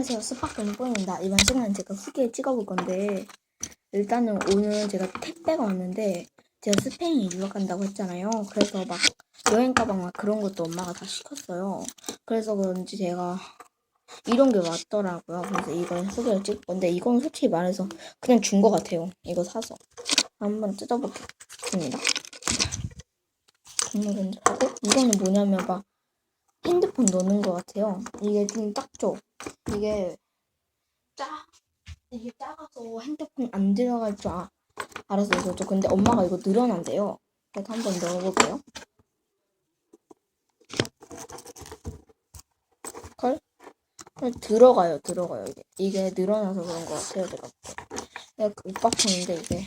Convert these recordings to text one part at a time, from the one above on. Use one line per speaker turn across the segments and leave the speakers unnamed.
안녕하세요. 스파클 뽀입니다. 이번 시간은 제가 후기를 찍어볼 건데 일단은 오늘 제가 택배가 왔는데 제가 스페인에 유학 간다고 했잖아요. 그래서 막 여행 가방 막 그런 것도 엄마가 다 시켰어요. 그래서 그런지 제가 이런 게 왔더라고요. 그래서 이걸 후기를 찍을 건데 이건 솔직히 말해서 그냥 준 것 같아요. 이거 사서 한번 뜯어보겠습니다. 국물은 하고 이거는 뭐냐면 막 핸드폰 넣는 것 같아요. 이게 좀 작죠? 이게 작 이게 작아서 핸드폰 안 들어갈 줄 아, 알아서 이거죠. 근데 엄마가 이거 늘어난대요. 그래서 한번 넣어볼게요. 걸? 걸 들어가요, 들어가요. 이게 이게 늘어나서 그런 것 같아요, 제가. 이게 오빠 폰인데 이게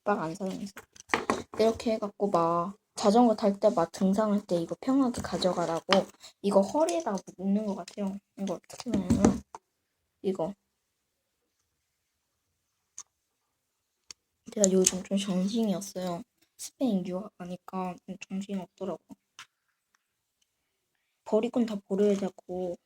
오빠가 안 사용해서 이렇게 해갖고 막 자전거 탈 때 막 등산할 때 이거 평하게 가져가라고 이거 허리에다 묶는 것 같아요. 이거 어떻게 하냐면 이거 제가 요즘 좀 정신이 없어요. 스페인 유학 가니까 좀 정신이 없더라고. 건다 버려야 되고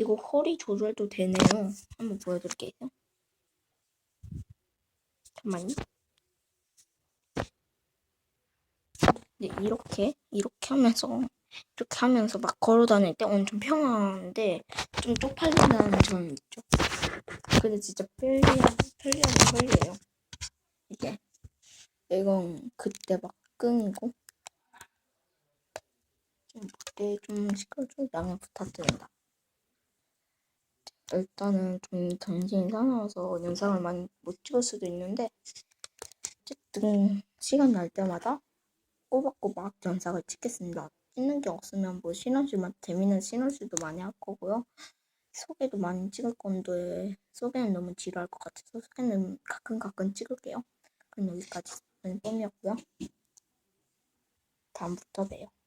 이거 허리 조절도 되네요. 한번 보여드릴게요. 잠깐만요. 네, 이렇게 이렇게 하면서 이렇게 하면서 막 걸어 다닐 때 엄청 평안한데 좀 쪽팔린다는 점이 있죠. 근데 진짜 편리한 편리한 편리해요. 이게 이건 그때 막 끈이고 좀 그때 좀 시끄러져 양해 부탁드립니다. 일단은 좀 정신이 사나워서 영상을 많이 못 찍을 수도 있는데 어쨌든 시간 날 때마다 꼬박꼬박 영상을 찍겠습니다. 찍는 게 없으면 뭐 신혼실만 재밌는 신혼실도 많이 할 거고요. 소개도 많이 찍을 건데 소개는 너무 지루할 것 같아서 소개는 가끔 가끔 찍을게요. 그럼 여기까지 는 뽐이었고요. 다음부터 봬요.